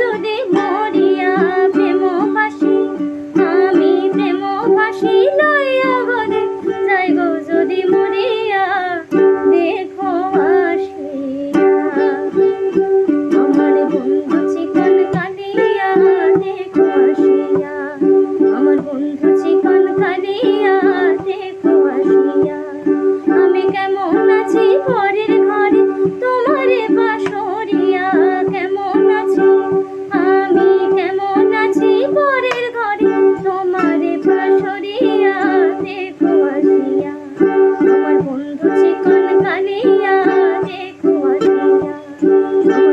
যদি মরিয়া প্রেম ভাসি আমি প্রেম ভাসি লইয়া